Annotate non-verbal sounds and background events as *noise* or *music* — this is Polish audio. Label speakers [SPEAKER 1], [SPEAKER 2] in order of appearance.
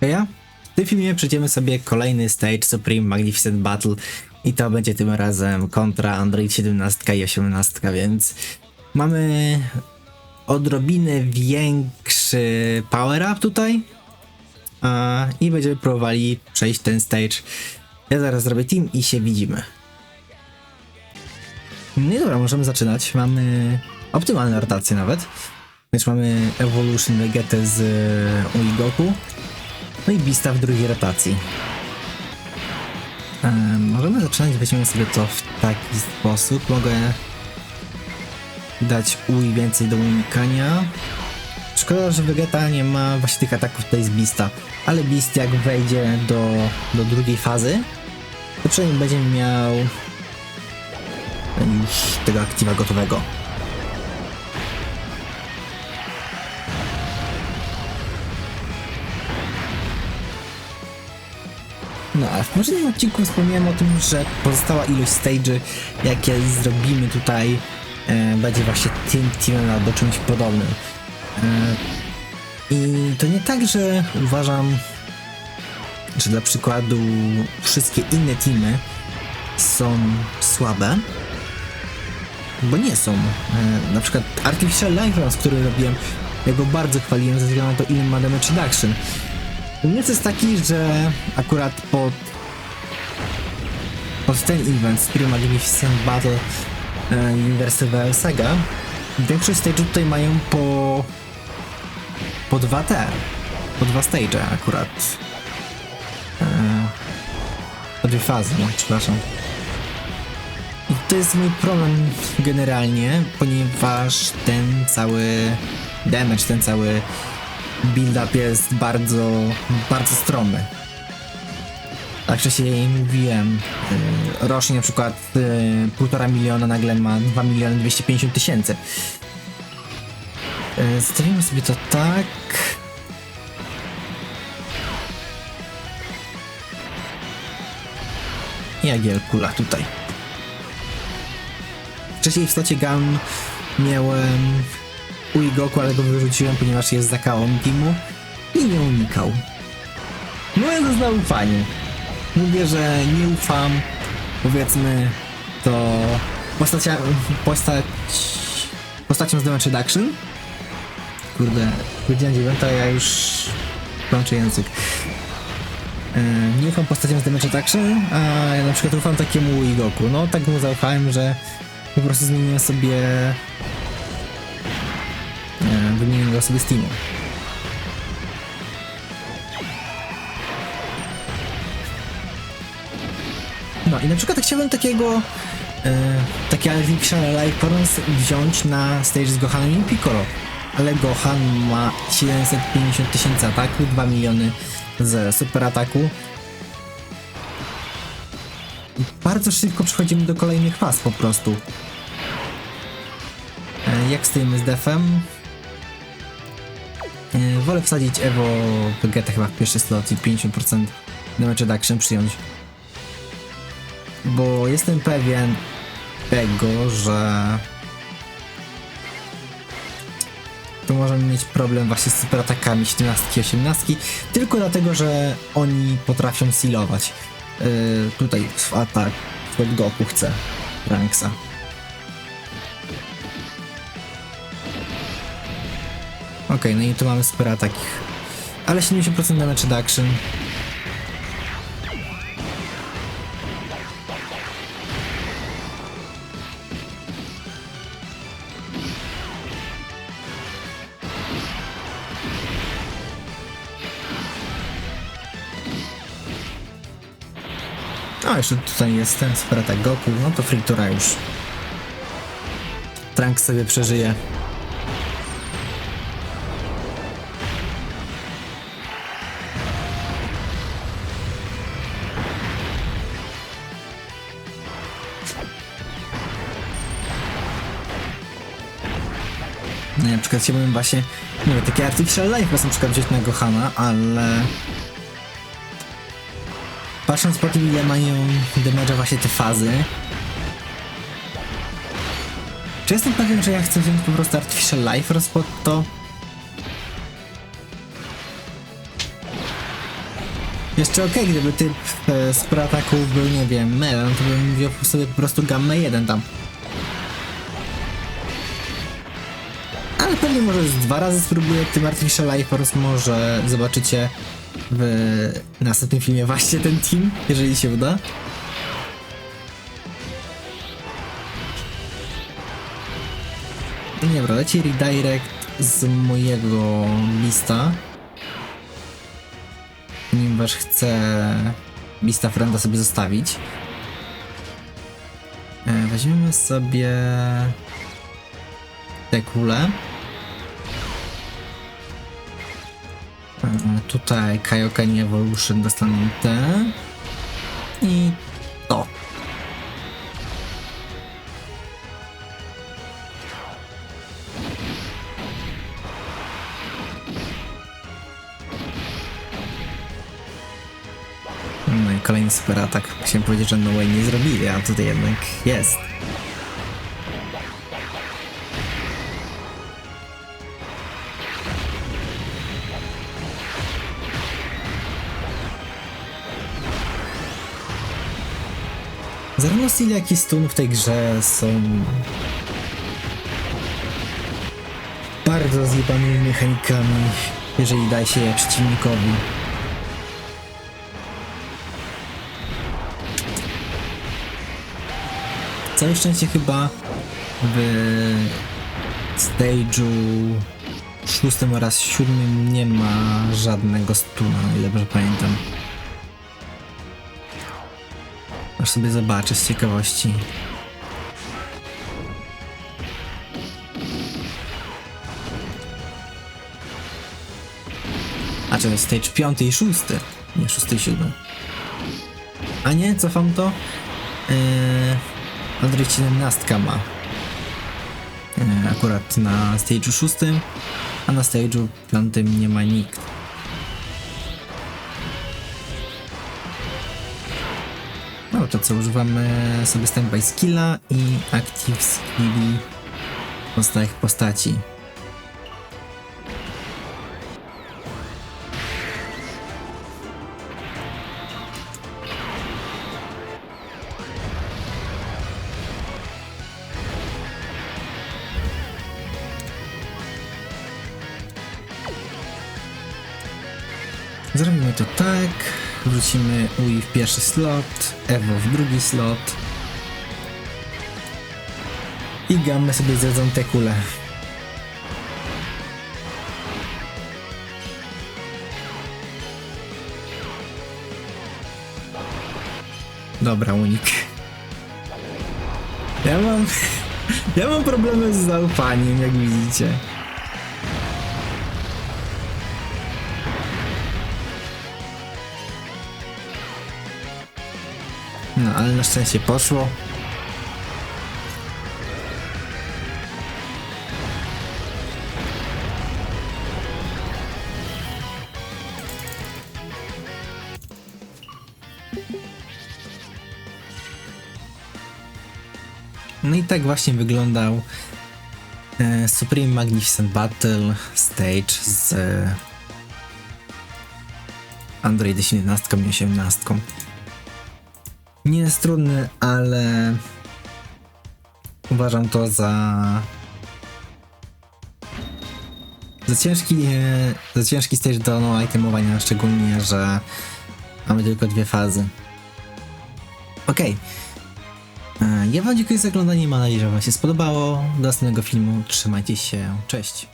[SPEAKER 1] Ja? W tym filmie przejdziemy sobie kolejny stage Supreme Magnificent Battle i to będzie tym razem kontra Android 17 i 18, więc mamy odrobinę większy power up tutaj a, i będziemy próbowali przejść ten stage. Ja zaraz zrobię team i się widzimy. No i dobra, możemy zaczynać. Mamy optymalne rotacje nawet. Więc mamy Evolution Vegetę z e, Uigoku. No i Beasta w drugiej rotacji. Em, możemy zaczynać, weźmiemy sobie to w taki sposób. Mogę dać Ui więcej do unikania. Szkoda, że Vegeta nie ma właśnie tych ataków tutaj z Beasta. Ale Beast jak wejdzie do, do drugiej fazy, to przynajmniej będzie miał już tego aktywa gotowego. No a w poprzednim odcinku wspomniałem o tym, że pozostała ilość stage'y, jakie zrobimy tutaj, e, będzie właśnie tym teamem albo czymś podobnym. E, I to nie tak, że uważam, że dla przykładu wszystkie inne teamy są słabe, bo nie są. E, na przykład Artificial Life który robiłem, ja go bardzo chwaliłem ze względu na to, ile ma damage reduction. Minus jest taki, że akurat pod, pod ten event, Supreme Magnificent Battle e, Universal Saga, większość stage'ów tutaj mają po po dwa te, po dwa stage akurat. E, po dwie fazy, no, przepraszam. I to jest mój problem generalnie, ponieważ ten cały damage, ten cały build-up jest bardzo, bardzo stromy. Tak wcześniej mówiłem, yy, rocznie na przykład yy, półtora miliona nagle ma 2 miliony 250 tysięcy. Yy, Zostawimy sobie to tak. Jagiel kula tutaj. Wcześniej w slocie Gun miałem Uigoku, ale go wyrzuciłem, ponieważ jest za kałą teamu i nie unikał. Moje zaufanie. Mówię, że nie ufam, powiedzmy, to postacia, postać, postacią z damage reduction. Kurde, godzina dziewiąta, ja już kończę język. E, nie ufam postaciom z damage reduction, a ja na przykład ufam takiemu Uigoku. No tak mu zaufałem, że po prostu zmieniłem sobie e, sobie z teamu. No i na przykład chciałbym takiego e, takie Life Forms wziąć na stage z Gohanem i Piccolo. Ale Gohan ma 750 tysięcy ataku, 2 miliony z super ataku. Bardzo szybko przechodzimy do kolejnych faz po prostu. E, jak stoimy z defem? E, wolę wsadzić Evo Vegeta chyba w pierwszy slot i 50% damage reduction przyjąć. Bo jestem pewien tego, że to możemy mieć problem właśnie z superatakami 17 i 18 tylko dlatego, że oni potrafią sealować. Yy, tutaj w atak od Goku chce Ranksa. Okej, no i tu mamy super atak. Ale 70% damage reduction. A jeszcze tutaj jest ten super atak Goku, no to Fritura już. Trunks sobie przeżyje. No, na przykład chciałbym właśnie, nie wiem, takie Artificial Life na przykład wziąć na Gohana, ale... Patrząc po tym, ile mają damage'a właśnie te fazy... Czy jestem pewien, że ja chcę wziąć po prostu Artificial Life rozpod to? Jeszcze okej, gdyby typ e, z ataku był, nie wiem, melon, to bym wziął sobie po prostu gammę 1 tam. Ale pewnie może z dwa razy spróbuję tym Artificial Life Force, może zobaczycie w następnym filmie właśnie ten team, jeżeli się uda. No Nie, dobra, leci redirect z mojego lista. Ponieważ chcę lista frienda sobie zostawić. E, Weźmiemy sobie te kule. Tutaj Kaioken Evolution dostaną te. I to. No i kolejny super atak. Chciałem powiedzieć, że No Way nie zrobili, a tutaj jednak jest. Zarówno styl, jak i stun w tej grze są bardzo zjebanymi mechanikami, jeżeli daje się je przeciwnikowi. Całe szczęście chyba w stage'u szóstym oraz siódmym nie ma żadnego stuna, ile dobrze pamiętam. Aż sobie zobaczę z ciekawości. A to jest stage piąty i szósty? Nie, szósty i siódmy. A nie, cofam to. Yy, Android 17 ma. Yy, akurat na stage'u szóstym, a na stage'u piątym nie ma nikt. To co, używamy sobie standby skilla i active skilli pozostałych postaci. Zrobimy to tak. Wrzucimy UI w pierwszy slot, Evo w drugi slot. I gammę sobie zjedzą te kule. Dobra, unik. Ja mam... *laughs* Ja mam problemy z zaufaniem, jak widzicie. No, ale na szczęście poszło. No i tak właśnie wyglądał e, Supreme Magnificent Battle Stage z e, Android 11 i 18. Nie jest trudny, ale uważam to za za ciężki, e, za ciężki stage do no itemowania, szczególnie, że mamy tylko dwie fazy. Okej. E, Ja wam dziękuję za oglądanie, mam nadzieję, że wam się spodobało. Do następnego filmu, trzymajcie się, cześć.